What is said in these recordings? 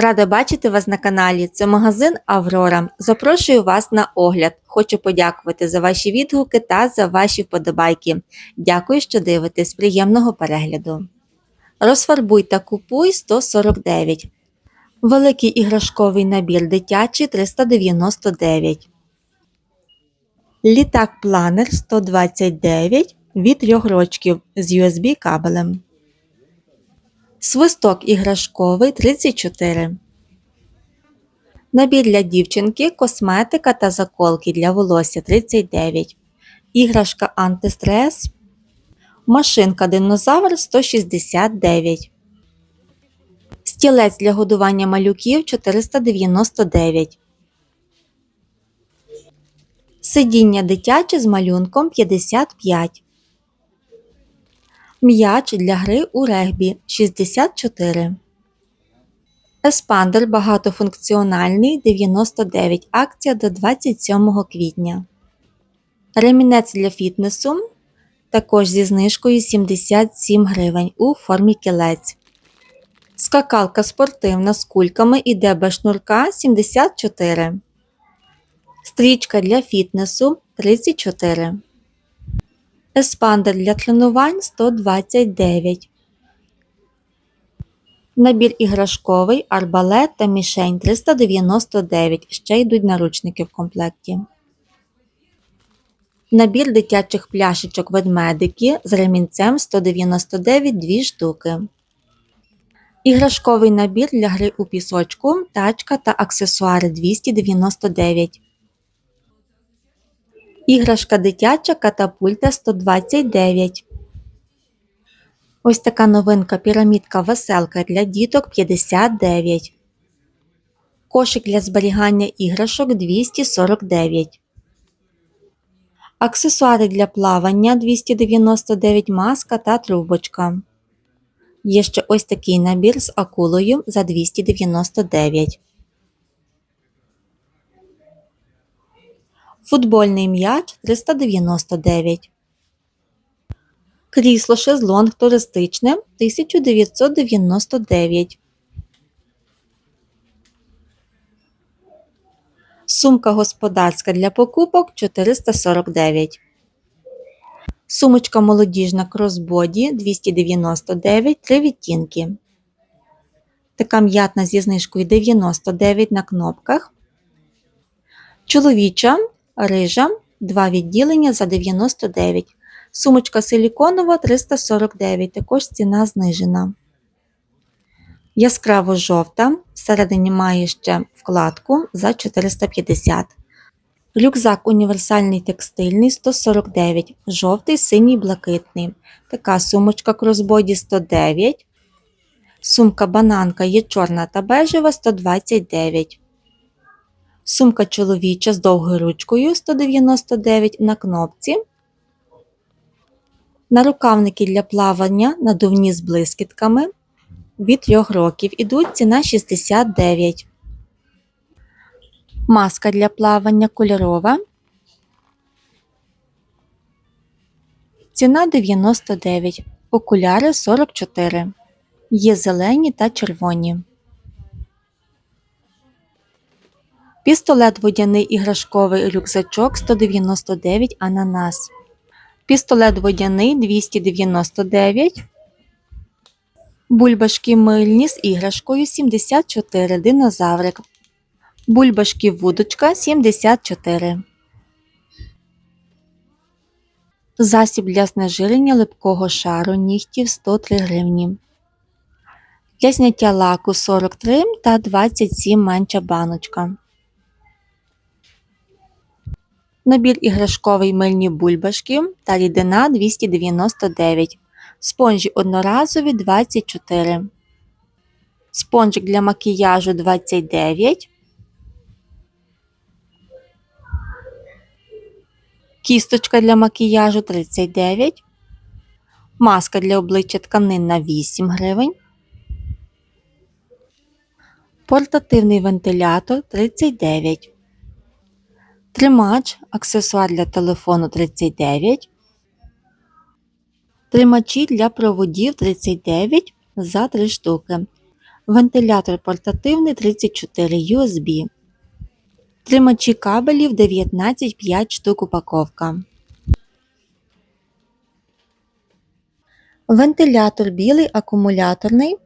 Рада бачити вас на каналі. Це магазин Аврора. Запрошую вас на огляд. Хочу подякувати за ваші відгуки та за ваші вподобайки. Дякую, що дивитесь. Приємного перегляду. Розфарбуй та купуй 149. Великий іграшковий набір дитячий 399. Літак планер 129 від 3 рочків з USB кабелем. Свисток іграшковий 34. Набір для дівчинки, косметика та заколки для волосся 39. Іграшка антистрес. Машинка динозавр 169. Стілець для годування малюків 499. Сидіння дитяче з малюнком 55. М'яч для гри у регбі 64. Еспандер багатофункціональний 99. Акція до 27 квітня. Ремінець для фітнесу також зі знижкою 77 гривень у формі кілець. Скакалка спортивна з кульками іде без шнурка 74. Стрічка для фітнесу 34. Еспандер для тренувань 129. Набір іграшковий, арбалет та мішень 399. Ще йдуть наручники в комплекті. Набір дитячих пляшечок ведмедики з ремінцем 199 2 штуки. Іграшковий набір для гри у пісочку, тачка та аксесуари 299. Іграшка дитяча катапульта 129. Ось така новинка пірамідка веселка для діток 59. Кошик для зберігання іграшок 249. Аксесуари для плавання 299 маска та трубочка. Є ще ось такий набір з акулою за 299. Футбольний м'яч 399. Крісло шезлонг туристичне 1999. Сумка господарська для покупок 449. Сумочка молодіжна кросбоді 299 3 відтінки. Така м'ятна зі знижкою 99 на кнопках. Чоловіча рижа 2 відділення за 99. Сумочка силіконова 349, також ціна знижена. Яскраво жовта. Всередині має ще вкладку за 450. Рюкзак універсальний текстильний 149, жовтий, синій, блакитний. Така сумочка кросбоді 109. Сумка бананка є чорна та бежева 129. Сумка чоловіча з довгою ручкою 199 на кнопці. Нарукавники для плавання надувні з блискітками від 3 років ідуть ціна 69. Маска для плавання кольорова. Ціна 99. Окуляри 44. Є зелені та червоні. Пістолет водяний іграшковий рюкзачок 199 ананас. Пістолет водяний 299. Бульбашки мильні з іграшкою 74 динозаврик. Бульбашки вудочка 74. Засіб для знежирення липкого шару нігтів 103 гривні. Для зняття лаку 43 та 27 менша баночка. Набір іграшковий мильні бульбашки та рідина 299. Спонжі одноразові 24. Спонжик для макіяжу 29. Кісточка для макіяжу 39. Маска для обличчя тканинна 8 гривень. Портативний вентилятор 39. Тримач, аксесуар для телефону 39. Тримачі для проводів 39 за 3 штуки. Вентилятор портативний 34 USB. Тримачі кабелів 19 5 штук упаковка. Вентилятор білий акумуляторний.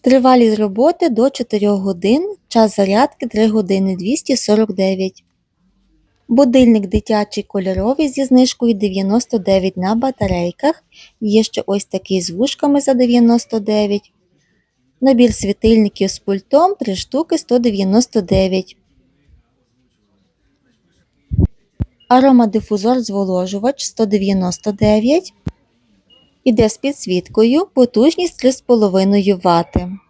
Тривалість роботи до 4 годин. Час зарядки 3 години 249. Будильник дитячий кольоровий зі знижкою 99 на батарейках. Є ще ось такий з вушками за 99. Набір світильників з пультом 3 штуки 199. Аромадифузор зволожувач 199. Іде з підсвіткою, потужність 3,5 Вт.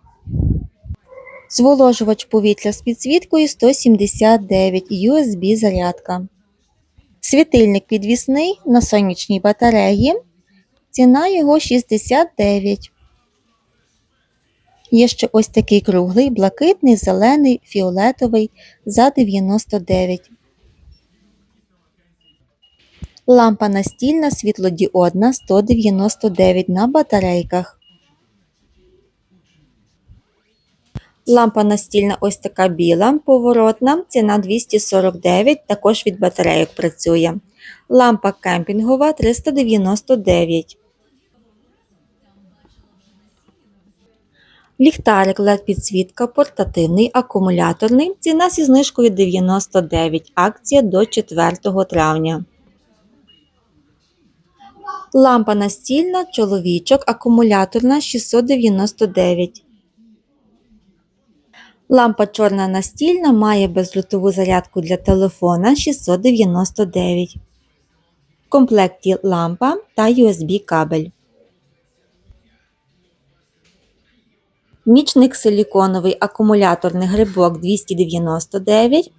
Зволожувач повітря з підсвіткою 179 USB зарядка. Світильник підвісний на сонячній батареї. Ціна його 69. Є ще ось такий круглий, блакитний, зелений, фіолетовий за 99. Лампа настільна світлодіодна 199 на батарейках. Лампа настільна ось така біла, поворотна, ціна 249, також від батарейок працює. Лампа кемпінгова 399. Ліхтарик LED підсвітка портативний, акумуляторний. Ціна зі знижкою 99. Акція до 4 травня. Лампа настільна, чоловічок, акумуляторна 699. Лампа чорна настільна має безлютову зарядку для телефона 699. В комплекті лампа та USB кабель. Нічник силіконовий акумуляторний грибок 299.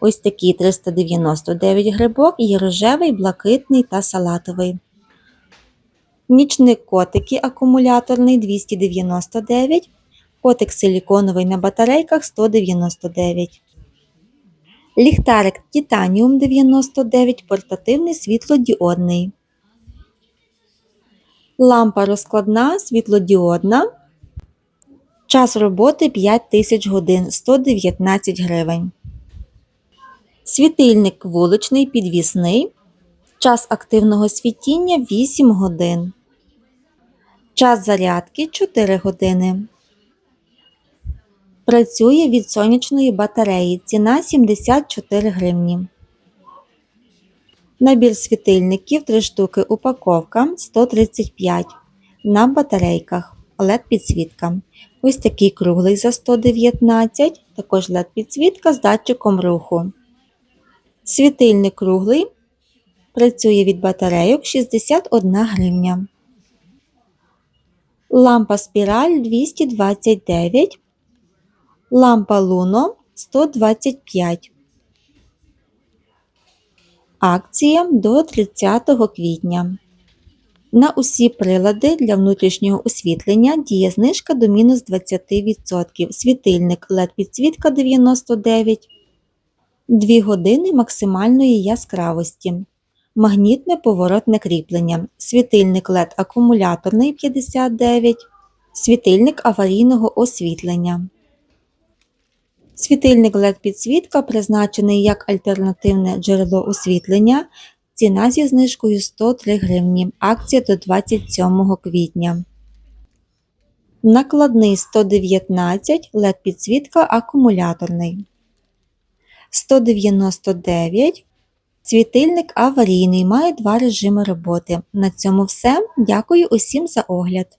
Ось такий 399 грибок і рожевий, блакитний та салатовий. Нічник котики акумуляторний 299. Котик силіконовий на батарейках 199. Ліхтарик Титаніум 99, портативний світлодіодний. Лампа розкладна світлодіодна. Час роботи 5000 годин 119 гривень. Світильник вуличний підвісний. Час активного світіння 8 годин. Час зарядки 4 години. Працює від сонячної батареї. Ціна 74 гривні. Набір світильників 3 штуки упаковка 135 на батарейках. LED підсвітка. Ось такий круглий за 119, також LED підсвітка з датчиком руху. Світильник круглий. Працює від батарейок 61 гривня. Лампа спіраль 229 Лампа Луно 125. Акція до 30 квітня. На усі прилади для внутрішнього освітлення діє знижка до мінус 20%. Світильник LED підсвітка 99, 2 години максимальної яскравості. Магнітне поворотне кріплення. Світильник LED акумуляторний 59, світильник аварійного освітлення. Світильник LED підсвітка призначений як альтернативне джерело освітлення. Ціна зі знижкою 103 гривні. Акція до 27 квітня. Накладний 119 LED підсвітка акумуляторний. 199 Світильник аварійний має два режими роботи. На цьому все. Дякую усім за огляд.